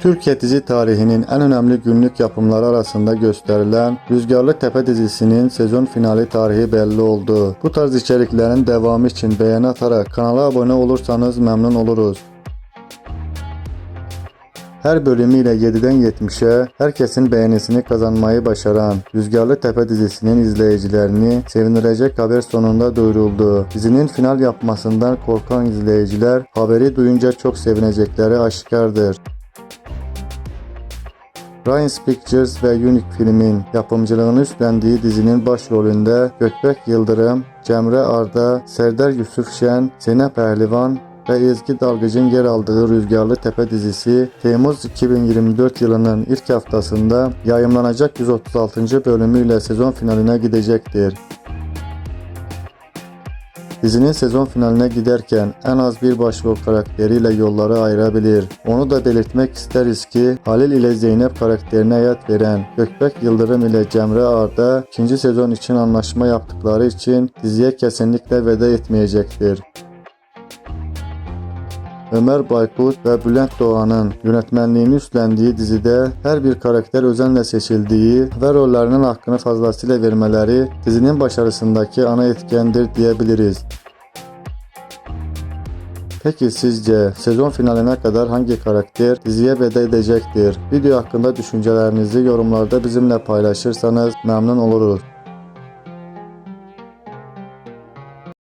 Türkiye dizi tarihinin en önemli günlük yapımları arasında gösterilen Rüzgarlı Tepe dizisinin sezon finali tarihi belli oldu. Bu tarz içeriklerin devamı için beğeni atarak kanala abone olursanız memnun oluruz. Her bölümüyle 7'den 70'e herkesin beğenisini kazanmayı başaran Rüzgarlı Tepe dizisinin izleyicilerini sevindirecek haber sonunda duyuruldu. Dizinin final yapmasından korkan izleyiciler haberi duyunca çok sevinecekleri aşikardır. Ryan Pictures ve Unique filmin yapımcılığını üstlendiği dizinin başrolünde Gökbek Yıldırım, Cemre Arda, Serdar Yusuf Şen, Zeynep Pehlivan ve Ezgi Dalgıcın yer aldığı Rüzgarlı Tepe dizisi Temmuz 2024 yılının ilk haftasında yayımlanacak 136. bölümüyle sezon finaline gidecektir. Dizinin sezon finaline giderken en az bir başrol karakteriyle yolları ayırabilir. Onu da belirtmek isteriz ki Halil ile Zeynep karakterine hayat veren Gökbek Yıldırım ile Cemre Arda ikinci sezon için anlaşma yaptıkları için diziye kesinlikle veda etmeyecektir. Ömer Baykut ve Bülent Doğan'ın yönetmenliğini üstlendiği dizide her bir karakter özenle seçildiği ve rollerinin hakkını fazlasıyla vermeleri dizinin başarısındaki ana etkendir diyebiliriz. Peki sizce sezon finaline kadar hangi karakter diziye veda edecektir? Video hakkında düşüncelerinizi yorumlarda bizimle paylaşırsanız memnun oluruz.